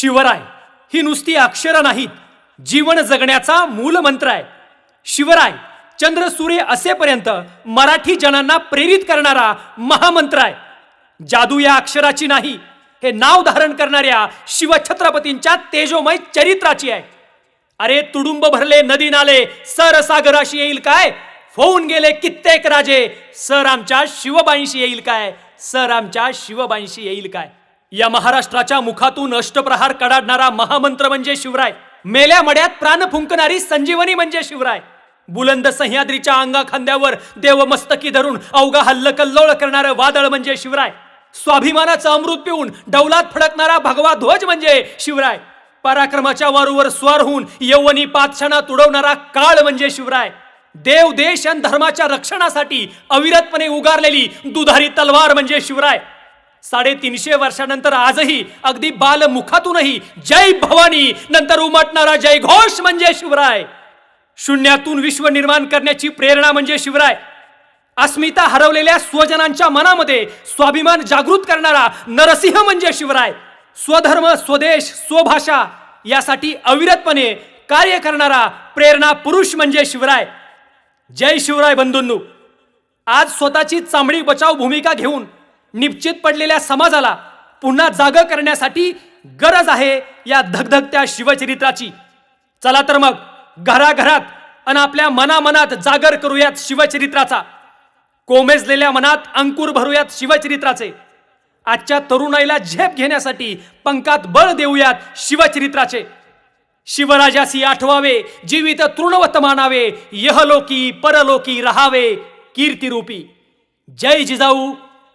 शिवराय ही नुसती अक्षरं नाहीत. जीवन जगण्याचा मूल मंत्र आहे. शिवराय चंद्र सूर्य असेपर्यंत मराठी जनांना प्रेरित करणारा महामंत्र आहे. जादू या अक्षराची नाही. हे नाव धारण करणाऱ्या शिवछत्रपतींच्या तेजोमय चरित्राची आहे. अरे तुडुंब भरले नदी नाले सर सागराशी येईल काय? होऊन गेले कित्येक राजे सर आमच्या शिवबाईंशी येईल काय? सर आमच्या शिवबाईंशी येईल काय? या महाराष्ट्राच्या मुखातून अष्टप्रहार कडाडणारा महामंत्र म्हणजे शिवराय. मेल्या मड्यात प्राण फुंकणारी संजीवनी म्हणजे शिवराय. बुलंद सह्याद्रीच्या अंगा खांद्यावर देवमस्तकी धरून अवघा हल्ल कल्लोळ करणारं वादळ म्हणजे शिवराय. स्वाभिमानाचं अमृत पिऊन डौलात फडकणारा भगवा ध्वज म्हणजे शिवराय. पराक्रमाच्या वारूवर स्वार होऊन यवनी पातक्षणात तुडवणारा काळ म्हणजे शिवराय. देव देश आणि धर्माच्या रक्षणासाठी अविरतपणे उगारलेली दुधारी तलवार म्हणजे शिवराय. साडेतीनशे वर्षानंतर आजही अगदी बालमुखातूनही जय भवानी नंतर उमटणारा जय घोष म्हणजे शिवराय. शून्यातून विश्व निर्माण करण्याची प्रेरणा म्हणजे शिवराय. अस्मिता हरवलेल्या स्वजनांच्या मनामध्ये स्वाभिमान जागृत करणारा नरसिंह म्हणजे शिवराय. स्वधर्म स्वदेश स्वभाषा यासाठी अविरतपणे कार्य करणारा प्रेरणा पुरुष म्हणजे शिवराय. जय शिवराय बंधूंनू. आज स्वतःची चांबडी बचाव भूमिका घेऊन निश्चित पडलेल्या समाजाला पुन्हा जाग करण्यासाठी गरज आहे या धगधगत्या शिवचरित्राची. चला तर मग घराघरात आणि आपल्या मनामनात जागर करूयात शिवचरित्राचा. कोमेजलेल्या मनात अंकुर भरूयात शिवचरित्राचे. आजच्या तरुणाईला झेप घेण्यासाठी पंकात बळ देऊयात शिवचरित्राचे. शिवराजासी आठवावे जीवित तृणवत मानावे यहलोकी परलोकी रहावे कीर्तिरूपी. जय जिजाऊ.